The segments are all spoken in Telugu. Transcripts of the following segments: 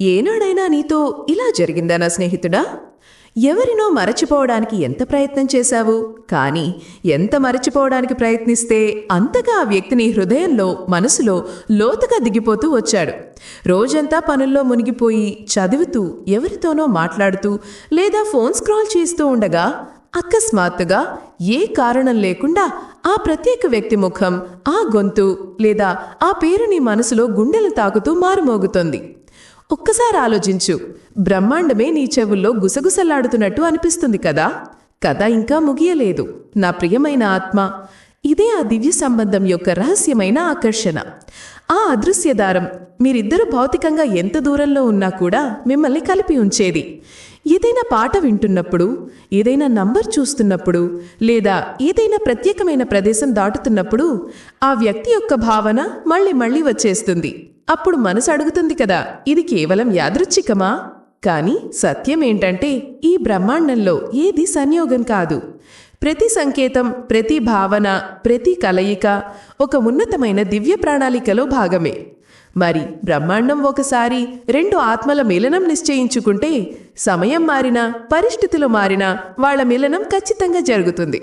ఏనాడైనా నీతో ఇలా జరిగిందా నా స్నేహితుడా? ఎవరినో మరచిపోవడానికి ఎంత ప్రయత్నం చేశావు? కానీ ఎంత మరచిపోవడానికి ప్రయత్నిస్తే అంతగా ఆ వ్యక్తిని హృదయంలో మనసులో లోతుగా దిగిపోతూ వచ్చాడు. రోజంతా పనుల్లో మునిగిపోయి చదువుతూ ఎవరితోనో మాట్లాడుతూ లేదా ఫోన్ స్క్రాల్ చేస్తూ ఉండగా అకస్మాత్తుగా ఏ కారణం లేకుండా ఆ ప్రత్యేక వ్యక్తి ముఖం ఆ గొంతు లేదా ఆ పేరు నీ మనసులో గుండెలు తాకుతూ మారుమోగుతుంది. ఒక్కసారి ఆలోచించు. బ్రహ్మాండమే నీ చెవుల్లో గుసగుసలాడుతున్నట్టు అనిపిస్తుంది కదా? కథ ఇంకా ముగియలేదు. నా ప్రియమైన ఆత్మ ఇదే ఆ దివ్య సంబంధం యొక్క రహస్యమైన ఆకర్షణ. ఆ అదృశ్య దారం మీరిద్దరూ భౌతికంగా ఎంత దూరంలో ఉన్నా కూడా మిమ్మల్ని కలిపి ఉంచేది. ఏదైనా పాట వింటున్నప్పుడు ఏదైనా నంబర్ చూస్తున్నప్పుడు లేదా ఏదైనా ప్రత్యేకమైన ప్రదేశం దాటుతున్నప్పుడు ఆ వ్యక్తి యొక్క భావన మళ్ళీ మళ్ళీ వచ్చేస్తుంది. అప్పుడు మనసు అడుగుతుంది కదా ఇది కేవలం యాదృచ్ఛికమా? కానీ సత్యమేంటంటే ఈ బ్రహ్మాండంలో ఏది సంయోగం కాదు. ప్రతి సంకేతం ప్రతి భావన ప్రతి కలయిక ఒక ఉన్నతమైన దివ్య ప్రణాళికలో భాగమే. మరి బ్రహ్మాండం ఒకసారి రెండు ఆత్మల మిలనం నిశ్చయించుకుంటే సమయం మారినా పరిస్థితులు మారినా వాళ్ళ మిలనం ఖచ్చితంగా జరుగుతుంది.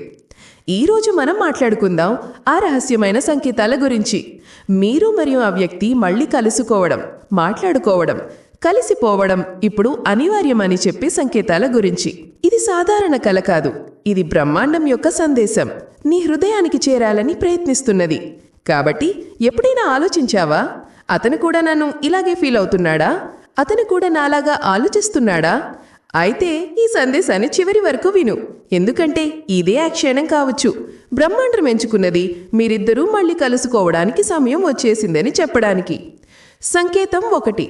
ఈరోజు మనం మాట్లాడుకుందాం ఆ రహస్యమైన సంకేతాల గురించి. మీరు మరియు ఆ వ్యక్తి మళ్ళీ కలుసుకోవడం మాట్లాడుకోవడం కలిసిపోవడం ఇప్పుడు అనివార్యమని చెప్పే సంకేతాల గురించి. ఇది సాధారణ కల కాదు. ఇది బ్రహ్మాండం యొక్క సందేశం. నీ హృదయానికి చేరాలని ప్రయత్నిస్తున్నది. కాబట్టి ఎప్పుడైనా ఆలోచించావా? అతను కూడా నన్ను ఇలాగే ఫీల్ అవుతున్నాడా? అతను కూడా నాలాగా ఆలోచిస్తున్నాడా? అయితే ఈ సందేశాన్ని చివరి వరకు విను. ఎందుకంటే ఇదే ఆ క్షణం కావచ్చు. బ్రహ్మాండం ఎంచుకున్నది మీరిద్దరూ మళ్ళీ కలుసుకోవడానికి సమయం వచ్చేసిందని చెప్పడానికి. సంకేతం ఒకటి.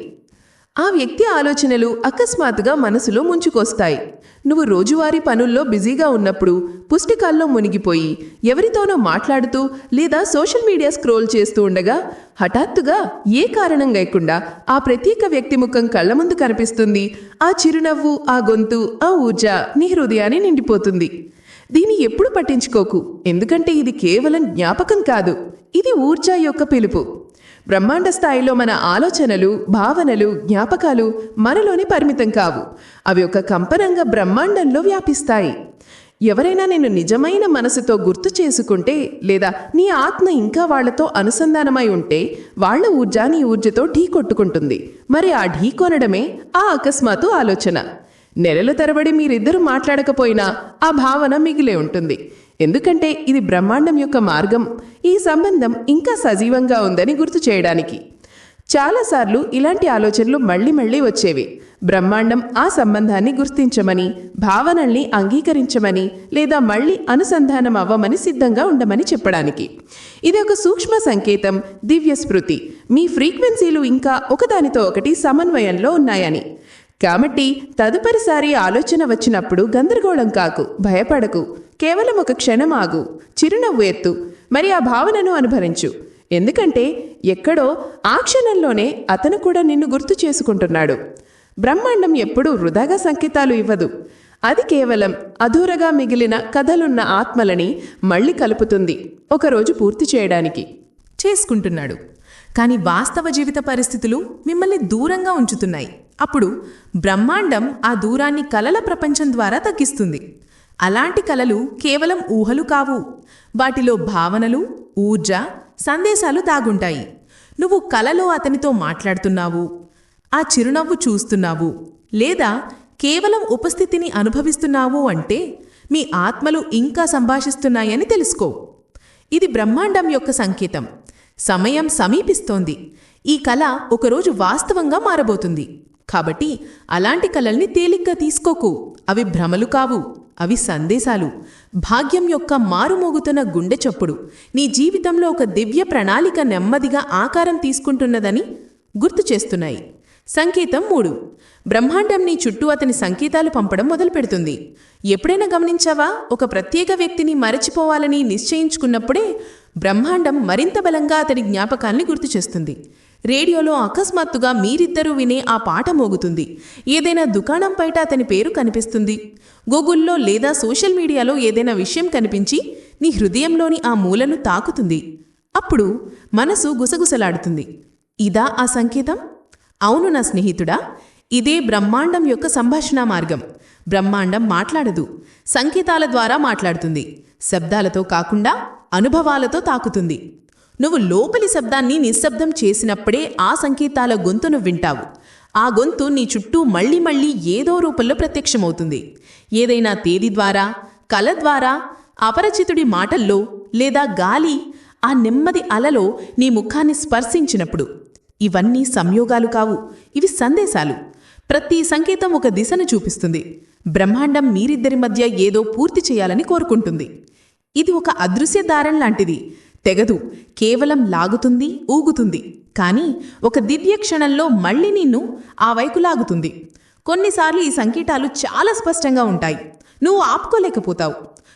ఆ వ్యక్తి ఆలోచనలు అకస్మాత్తుగా మనసులో ముంచుకొస్తాయి. నువ్వు రోజువారీ పనుల్లో బిజీగా ఉన్నప్పుడు పుస్తకాల్లో మునిగిపోయి ఎవరితోనో మాట్లాడుతూ లేదా సోషల్ మీడియా స్క్రోల్ చేస్తూ ఉండగా హఠాత్తుగా ఏ కారణం లేకుండా ఆ ప్రత్యేక వ్యక్తి ముఖం కళ్ళ ముందు కనిపిస్తుంది. ఆ చిరునవ్వు ఆ గొంతు ఆ ఊర్జ నీ హృదయాన్ని నిండిపోతుంది. దీన్ని ఎప్పుడు పట్టించుకోకు. ఎందుకంటే ఇది కేవలం జ్ఞాపకం కాదు. ఇది ఊర్జా యొక్క పిలుపు. బ్రహ్మాండ స్థాయిలో మన ఆలోచనలు భావనలు జ్ఞాపకాలు మనలోనే పరిమితం కావు. అవి ఒక కంపనంగా బ్రహ్మాండంలో వ్యాపిస్తాయి. ఎవరైనా నేను నిజమైన మనసుతో గుర్తు చేసుకుంటే లేదా నీ ఆత్మ ఇంకా వాళ్ళతో అనుసంధానమై ఉంటే వాళ్ళ ఊర్జ నీ ఊర్జతో ఢీ కొట్టుకుంటుంది. మరి ఆ ఢీ కొనడమే ఆ అకస్మాత్తు ఆలోచన. నెలల తరబడి మీరిద్దరూ మాట్లాడకపోయినా ఆ భావన మిగిలే ఉంటుంది. ఎందుకంటే ఇది బ్రహ్మాండం యొక్క మార్గం. ఈ సంబంధం ఇంకా సజీవంగా ఉందని గుర్తు చేయడానికి. చాలాసార్లు ఇలాంటి ఆలోచనలు మళ్ళీ మళ్ళీ వచ్చేవి. బ్రహ్మాండం ఆ సంబంధాన్ని గుర్తించమని భావనల్ని అంగీకరించమని లేదా మళ్ళీ అనుసంధానం అవ్వమని సిద్ధంగా ఉండమని చెప్పడానికి. ఇది ఒక సూక్ష్మ సంకేతం దివ్య స్మృతి మీ ఫ్రీక్వెన్సీలు ఇంకా ఒకదానితో ఒకటి సమన్వయంలో ఉన్నాయని. కాబట్టి తదుపరిసారి ఆలోచన వచ్చినప్పుడు గందరగోళం కాకు భయపడకు. కేవలం ఒక క్షణం ఆగు చిరునవ్వు ఎత్తు మరి ఆ భావనను అనుభరించు ఎందుకంటే ఎక్కడో ఆ క్షణంలోనే అతను కూడా నిన్ను గుర్తు చేసుకుంటున్నాడు. బ్రహ్మాండం ఎప్పుడూ వృధాగా సంకేతాలు ఇవ్వదు. అది కేవలం అధూరగా మిగిలిన కథలున్న ఆత్మలని మళ్ళీ కలుపుతుంది ఒకరోజు పూర్తి చేయడానికి. చేసుకుంటున్నాడు. కానీ వాస్తవ జీవిత పరిస్థితులు మిమ్మల్ని దూరంగా ఉంచుతున్నాయి. అప్పుడు బ్రహ్మాండం ఆ దూరాన్ని కలల ప్రపంచం ద్వారా తగ్గిస్తుంది. అలాంటి కలలు కేవలం ఊహలు కావు. వాటిలో భావనలు ఊర్జ సందేశాలు దాగుంటాయి. నువ్వు కలలో అతనితో మాట్లాడుతున్నావు ఆ చిరునవ్వు చూస్తున్నావు లేదా కేవలం ఉపస్థితిని అనుభవిస్తున్నావు అంటే మీ ఆత్మలు ఇంకా సంభాషిస్తున్నాయని తెలుసుకో. ఇది బ్రహ్మాండం యొక్క సంకేతం. సమయం సమీపిస్తోంది. ఈ కళ ఒకరోజు వాస్తవంగా మారబోతుంది. కాబట్టి అలాంటి కలల్ని తేలిగ్గా తీసుకోకు. అవి భ్రమలు కావు. అవి సందేశాలు. భాగ్యం యొక్క మారుమోగుతున్న గుండె చప్పుడు. నీ జీవితంలో ఒక దివ్య ప్రణాళిక నెమ్మదిగా ఆకారం తీసుకుంటున్నదని గుర్తు చేస్తున్నాయి. సంకేతం మూడు. బ్రహ్మాండం నీ చుట్టూ అతని సంకేతాలు పంపడం మొదలుపెడుతుంది. ఎప్పుడైనా గమనించావా? ఒక ప్రత్యేక వ్యక్తిని మరచిపోవాలని నిశ్చయించుకున్నప్పుడే బ్రహ్మాండం మరింత బలంగా అతని జ్ఞాపకాల్ని గుర్తు చేస్తుంది. రేడియోలో అకస్మాత్తుగా మీరిద్దరూ వినే ఆ పాట మోగుతుంది. ఏదైనా దుకాణం బయట అతని పేరు కనిపిస్తుంది. గూగుల్లో లేదా సోషల్ మీడియాలో ఏదైనా విషయం కనిపించి నీ హృదయంలోని ఆ మూలను తాకుతుంది. అప్పుడు మనసు గుసగుసలాడుతుంది. ఇదా ఆ సంకేతం? అవును నా స్నేహితుడా ఇదే బ్రహ్మాండం యొక్క సంభాషణ మార్గం. బ్రహ్మాండం మాట్లాడదు సంకేతాల ద్వారా మాట్లాడుతుంది. శబ్దాలతో కాకుండా అనుభవాలతో తాకుతుంది. నువ్వు లోపలి శబ్దాన్ని నిశ్శబ్దం చేసినప్పుడే ఆ సంకేతాల గొంతును వింటావు. ఆ గొంతు నీ చుట్టూ మళ్ళీ మళ్ళీ ఏదో రూపంలో ప్రత్యక్షమవుతుంది. ఏదైనా తేదీ ద్వారా కల ద్వారా అపరిచితుడి మాటల్లో లేదా గాలి ఆ నెమ్మది అలలో నీ ముఖాన్ని స్పర్శించినప్పుడు. ఇవన్నీ సంయోగాలు కావు ఇవి సందేశాలు. ప్రతి సంకేతం ఒక దిశను చూపిస్తుంది. బ్రహ్మాండం మీరిద్దరి మధ్య ఏదో పూర్తి చేయాలని కోరుకుంటుంది. ఇది ఒక అదృశ్య దారం లాంటిది. తెగదు. కేవలం లాగుతుంది ఊగుతుంది. కానీ ఒక దివ్య క్షణంలో మళ్ళీ నిన్ను ఆ వైపు లాగుతుంది. కొన్నిసార్లు ఈ సంకేతాలు చాలా స్పష్టంగా ఉంటాయి. నువ్వు ఆపుకోలేకపోతావు.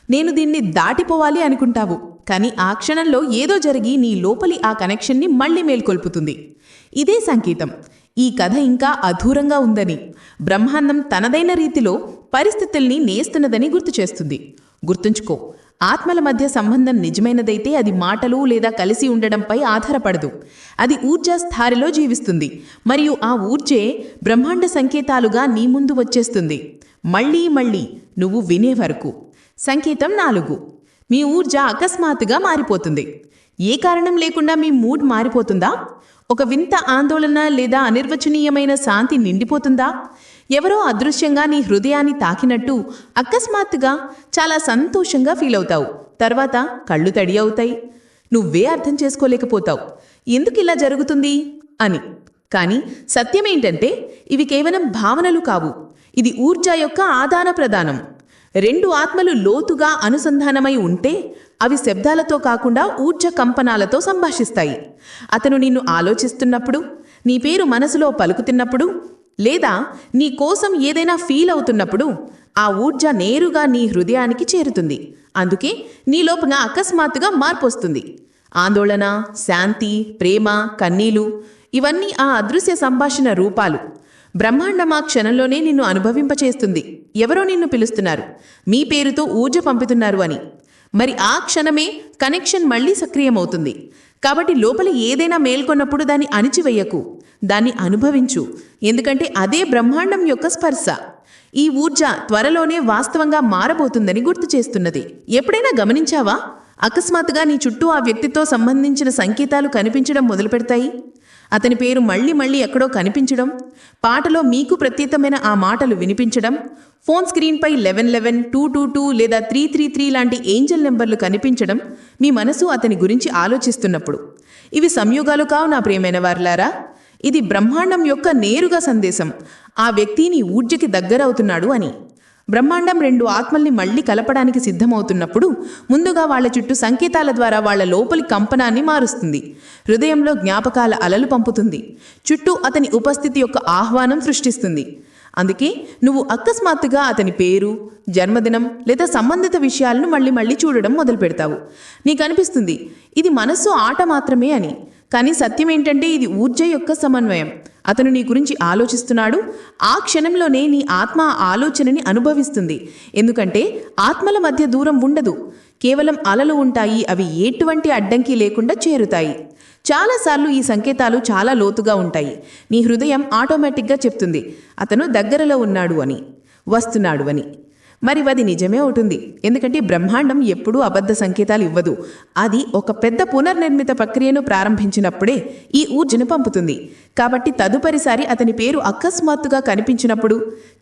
నేను దీన్ని దాటిపోవాలి అనుకుంటావు. కానీ ఆ క్షణంలో ఏదో జరిగి నీ లోపలి ఆ కనెక్షన్ని మళ్ళీ మేల్కొల్పుతుంది. ఇదే సంకేతం. ఈ కథ ఇంకా అధూరంగా ఉందని బ్రహ్మాండం తనదైన రీతిలో పరిస్థితుల్ని నేస్తున్నదని గుర్తు చేస్తుంది. గుర్తుంచుకో ఆత్మల మధ్య సంబంధం నిజమైనదైతే అది మాటలు లేదా కలిసి ఉండడంపై ఆధారపడదు. అది ఊర్జా స్థాయిలో జీవిస్తుంది. మరియు ఆ ఊర్జే బ్రహ్మాండ సంకేతాలుగా నీ ముందు వచ్చేస్తుంది. మళ్ళీ మళ్ళీ నువ్వు వినే వరకు. సంకేతం నాలుగు. మీ ఊర్జ అకస్మాత్తుగా మారిపోతుంది. ఏ కారణం లేకుండా మీ మూడ్ మారిపోతుందా? ఒక వింత ఆందోళన లేదా అనిర్వచనీయమైన శాంతి నిండిపోతుందా? ఎవరో అదృశ్యంగా నీ హృదయాన్ని తాకినట్టు అకస్మాత్తుగా చాలా సంతోషంగా ఫీల్ అవుతావు. తర్వాత కళ్ళు తడి అవుతాయి. నువ్వే అర్థం చేసుకోలేకపోతావు. ఎందుకు ఇలా జరుగుతుంది? అని. కానీ సత్యమేంటంటే ఇవి కేవలం భావనలు కావు. ఇది ఊర్జా యొక్క ఆదాన ప్రదానం. రెండు ఆత్మలు లోతుగా అనుసంధానమై ఉంటే అవి శబ్దాలతో కాకుండా ఊర్జ కంపనాలతో సంభాషిస్తాయి. అతను నిన్ను ఆలోచిస్తున్నప్పుడు నీ పేరు మనసులో పలుకుతున్నప్పుడు లేదా నీ కోసం ఏదైనా ఫీల్ అవుతున్నప్పుడు ఆ ఊర్జ నేరుగా నీ హృదయానికి చేరుతుంది. అందుకే నీ అకస్మాత్తుగా మార్పు వస్తుంది ఆందోళన శాంతి ప్రేమ కన్నీలు ఇవన్నీ ఆ అదృశ్య సంభాషణ రూపాలు. బ్రహ్మాండం ఆ క్షణంలోనే నిన్ను అనుభవింపచేస్తుంది. ఎవరో నిన్ను పిలుస్తున్నారు. మీ పేరుతో ఊర్జ పంపుతున్నారు అని. మరి ఆ క్షణమే కనెక్షన్ మళ్ళీ సక్రియమవుతుంది. కాబట్టి లోపల ఏదైనా మేల్కొన్నప్పుడు దాన్ని అణిచివేయకు. దాన్ని అనుభవించు. ఎందుకంటే అదే బ్రహ్మాండం యొక్క స్పర్శ. ఈ ఊర్జ త్వరలోనే వాస్తవంగా మారబోతుందని గుర్తు చేస్తున్నది. ఎప్పుడైనా గమనించావా? అకస్మాత్తుగా నీ చుట్టూ ఆ వ్యక్తితో సంబంధించిన సంకేతాలు కనిపించడం మొదలుపెడతాయి. అతని పేరు మళ్ళీ మళ్ళీ ఎక్కడో కనిపించడం పాటలో మీకు ప్రత్యేకమైన ఆ మాటలు వినిపించడం ఫోన్ స్క్రీన్పై eleven eleven two two two లేదా త్రీ త్రీ త్రీ లాంటి ఏంజల్ నెంబర్లు కనిపించడం మీ మనసు అతని గురించి ఆలోచిస్తున్నప్పుడు. ఇవి సంయోగాలు కావు నా ప్రియమైన వారులారా. ఇది బ్రహ్మాండం యొక్క నేరుగా సందేశం. ఆ వ్యక్తిని ఊర్జకి దగ్గరవుతున్నాడు అని. బ్రహ్మాండం రెండు ఆత్మల్ని మళ్ళీ కలపడానికి సిద్ధమవుతున్నప్పుడు ముందుగా వాళ్ళ చుట్టూ సంకేతాల ద్వారా వాళ్ళ లోపలి కంపనాన్ని మారుస్తుంది. హృదయంలో జ్ఞాపకాల అలలు పంపుతుంది. చుట్టూ అతని ఉపస్థితి యొక్క ఆహ్వానం సృష్టిస్తుంది. అందుకే నువ్వు అకస్మాత్తుగా అతని పేరు జన్మదినం లేదా సంబంధిత విషయాలను మళ్ళీ మళ్ళీ చూడడం మొదలు పెడతావు నీకు అనిపిస్తుంది ఇది మనస్సు ఆట మాత్రమే అని. కానీ సత్యం ఏంటంటే ఇది ఊర్జ యొక్క సమన్వయం. అతను నీ గురించి ఆలోచిస్తున్నాడు. ఆ క్షణంలోనే నీ ఆత్మ ఆలోచనని అనుభవిస్తుంది. ఎందుకంటే ఆత్మల మధ్య దూరం ఉండదు. కేవలం అలలు ఉంటాయి. అవి ఎటువంటి అడ్డంకి లేకుండా చేరుతాయి. చాలాసార్లు ఈ సంకేతాలు చాలా లోతుగా ఉంటాయి. నీ హృదయం ఆటోమేటిక్గా చెప్తుంది. అతను దగ్గరలో ఉన్నాడు అని వస్తున్నాడు అని. మరి అది నిజమే అవుతుంది. ఎందుకంటే బ్రహ్మాండం ఎప్పుడూ అబద్ధ సంకేతాలు ఇవ్వదు. అది ఒక పెద్ద పునర్నిర్మిత ప్రక్రియను ప్రారంభించినప్పుడే ఈ ఊర్జను పంపుతుంది. కాబట్టి తదుపరిసారి అతని పేరు అకస్మాత్తుగా కనిపించినప్పుడు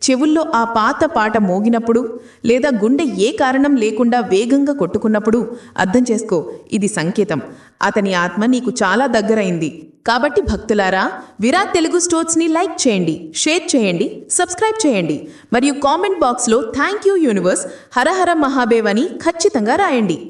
చెవుల్లో ఆ పాత పాట మోగినప్పుడు లేదా గుండె ఏ కారణం లేకుండా వేగంగా కొట్టుకున్నప్పుడు అర్థం చేసుకో ఇది సంకేతం. అతని ఆత్మ నీకు చాలా దగ్గరైంది. కాబట్టి భక్తులారా విరాట్ తెలుగు స్టోర్స్ని లైక్ చేయండి షేర్ చేయండి సబ్స్క్రైబ్ చేయండి. మరియు కామెంట్ బాక్స్లో థ్యాంక్ యూ యూనివర్స్ హరహర మహాబేవ్ అని ఖచ్చితంగా రాయండి.